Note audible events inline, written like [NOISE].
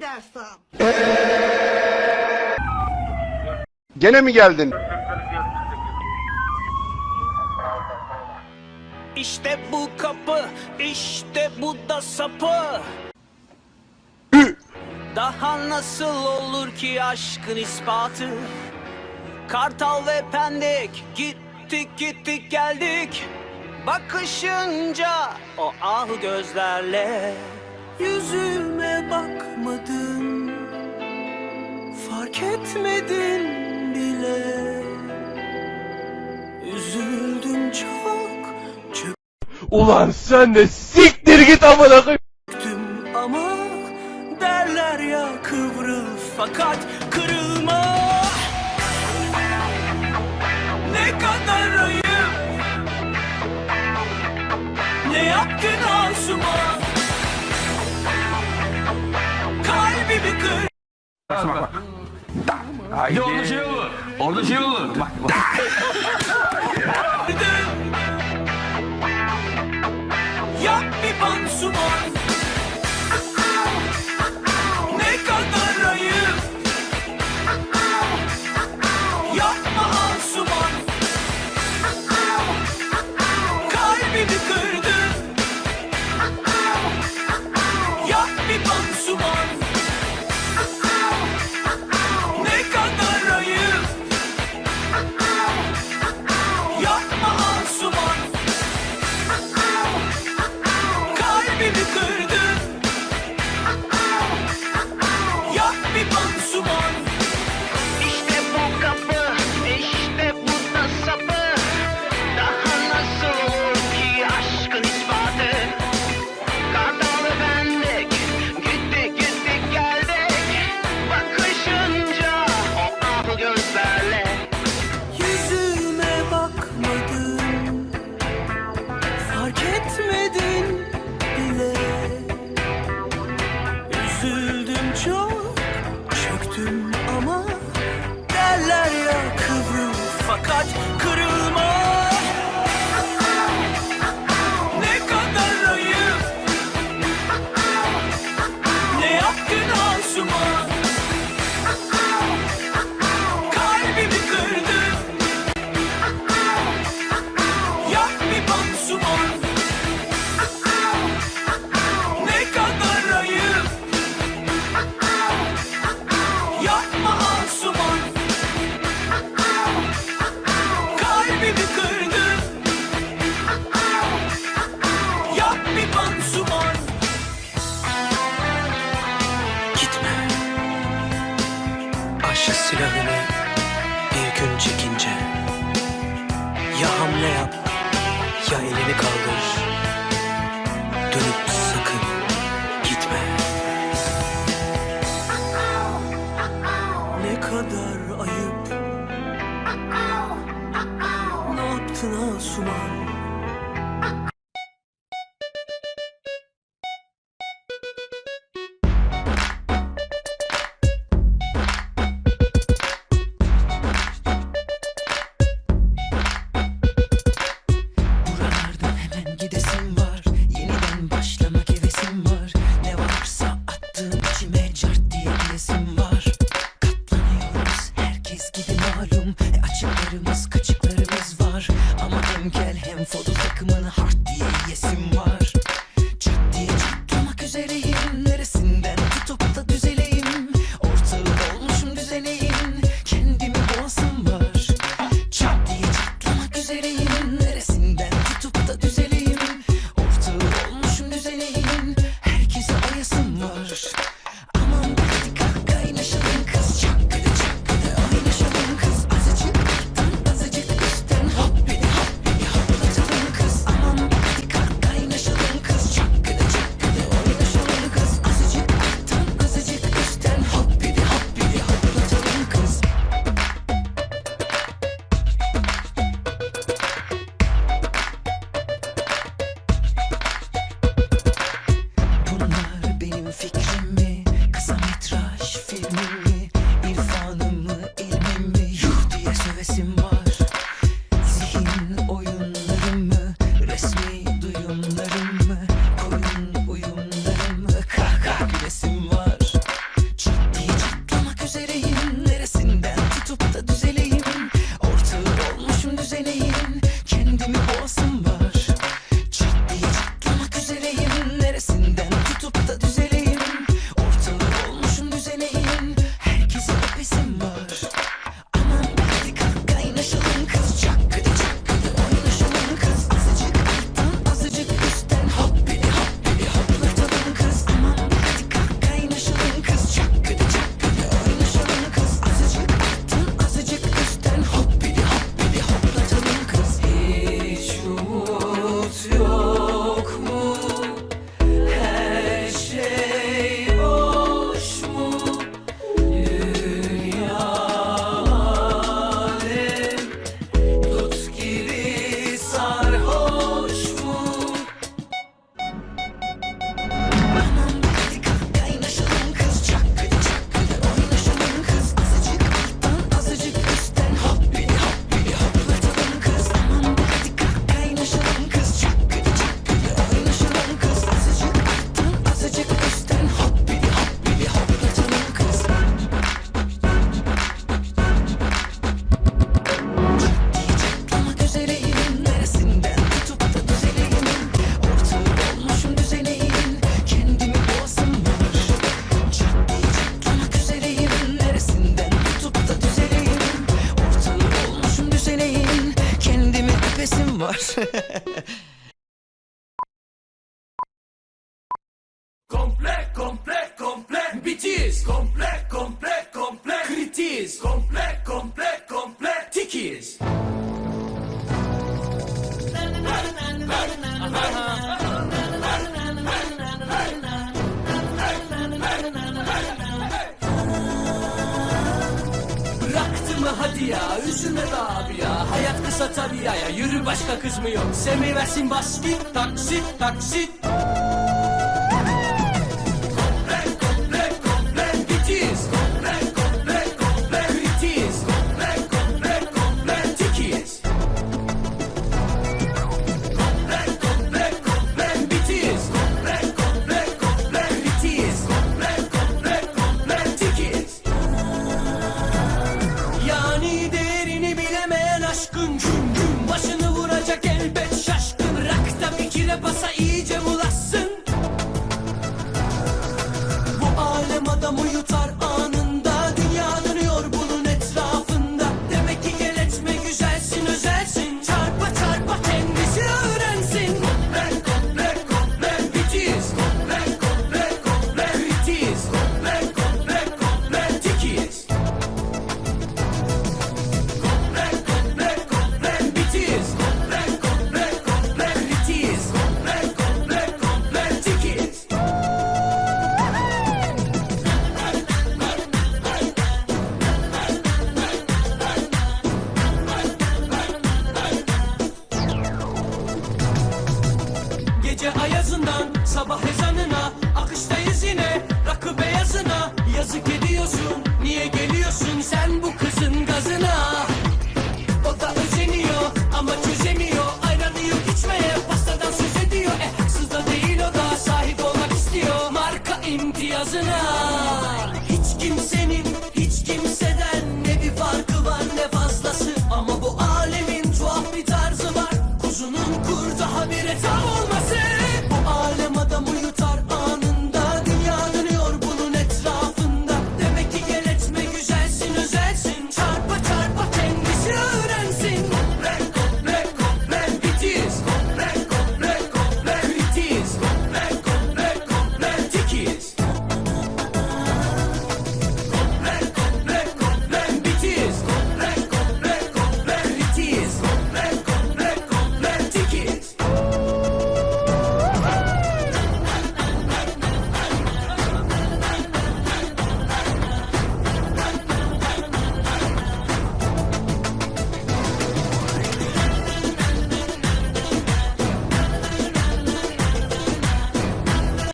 gidersen. Gene mi geldin? İşte bu kapı, işte bu da sapı. Daha nasıl olur ki aşkın ispatı? Kartal ve Pendik gittik gittik geldik. Bakışınca o ah gözlerle Yüzüme bakmadın. Fark etmedin bile. Üzüldüm çok Çöktüm. Ulan sen de siktir git amına koyayım ama Derler ya kıvrıl fakat kırılma. Ne kadar ayıp. Ne yaptın abi 大，哎呦，我的心，我的心，watch Kaşlarımız, kaçıklarımız var. Ama hem gel hem fotoğraf hevesim var. [LAUGHS] Komple, komple, komple. Bitiz. Komple, komple, komple. Kritiz. Komple, komple, komple. Tikiz. Bıraktı mı hadi ya ya Hayat kısa tabii ya, ya yürü başka kız mı Seviversin basket taksit taksit